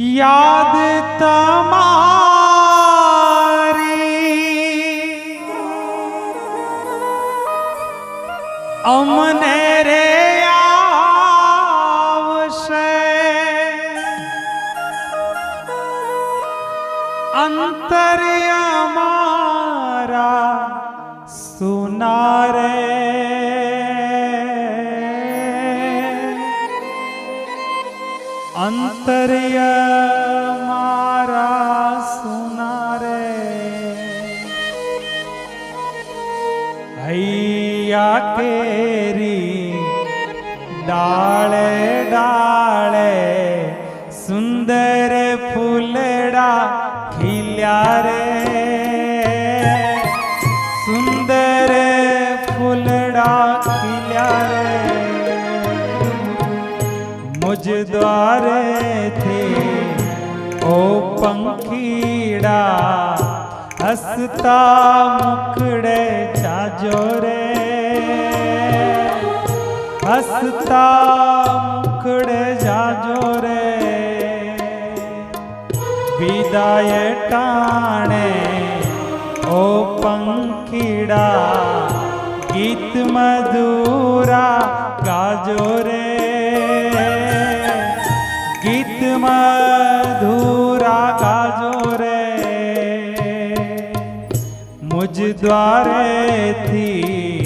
યાદ તમારી અમને રે આવશે અંતર્ય મારા સુનારે અંતર્ય डाले डाले सुंदर फूलड़ा खिल्या रे सुंदर फूलड़ा खिल्या रे मुझ द्वारे थे ओ पंखीड़ा हसता मुकड़े चाजोरे હસતા મુખડે જાજો રે. વિદાય ટાણે ઓ પંખીડા, ગીત મધુરા ગાજો રે. ગીત મધુરા ગાજો રે. મુજ દ્વારેથી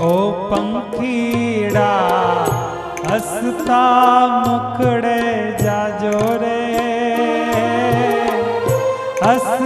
ઓ પંખીડા હસતા મુખડે જાજો રે. હસતા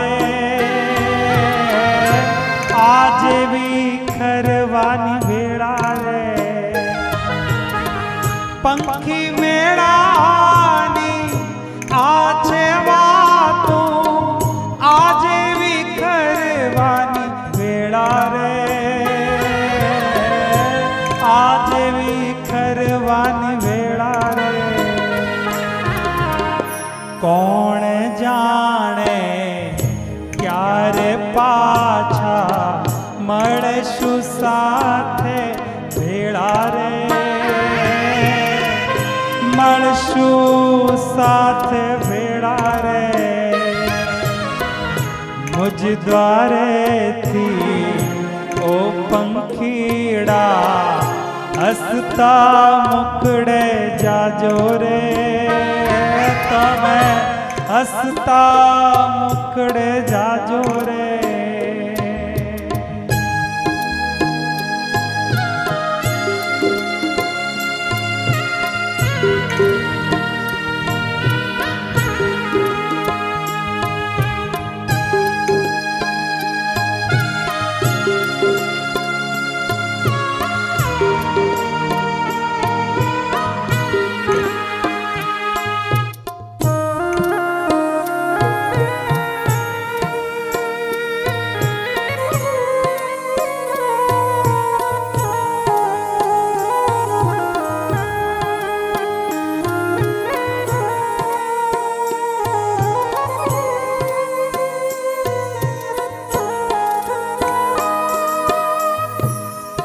વિખરવાની વેળા રે કોણ જાણે ક્યારે પાછા મળશું સાથે ભેળા રે મળશું સાથે ભેળા રે મુજ દ્વારેથી ઓ પંખીડા हसता मुकड़े जा रे। तमें हसता मुकड़े जा रे।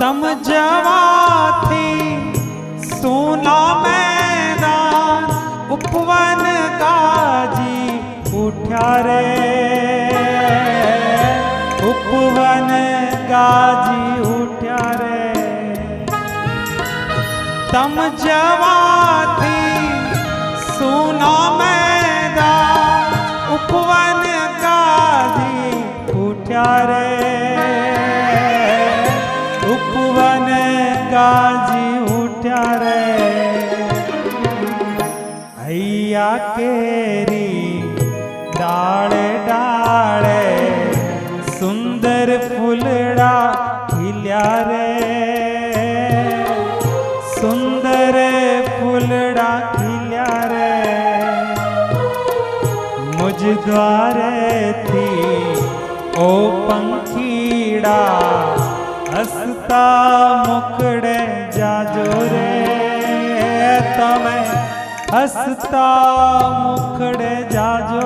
तम जवा थी सोना मैदान उपवन काजी उठा रे। उपवन काजी उठा रे। तम जवा थी सोना मैदान उपवन काजी उठा रे। जी उठा रे। हैया केरी डाले डाले, सुंदर फुलड़ा खिल्या रे। सुंदर फुलड़ा खिल्या रे। मुझ द्वारे थी ओ पंखीड़ा હસતા મુકડે જાજો રે તમે હસતા મુખડે જાજો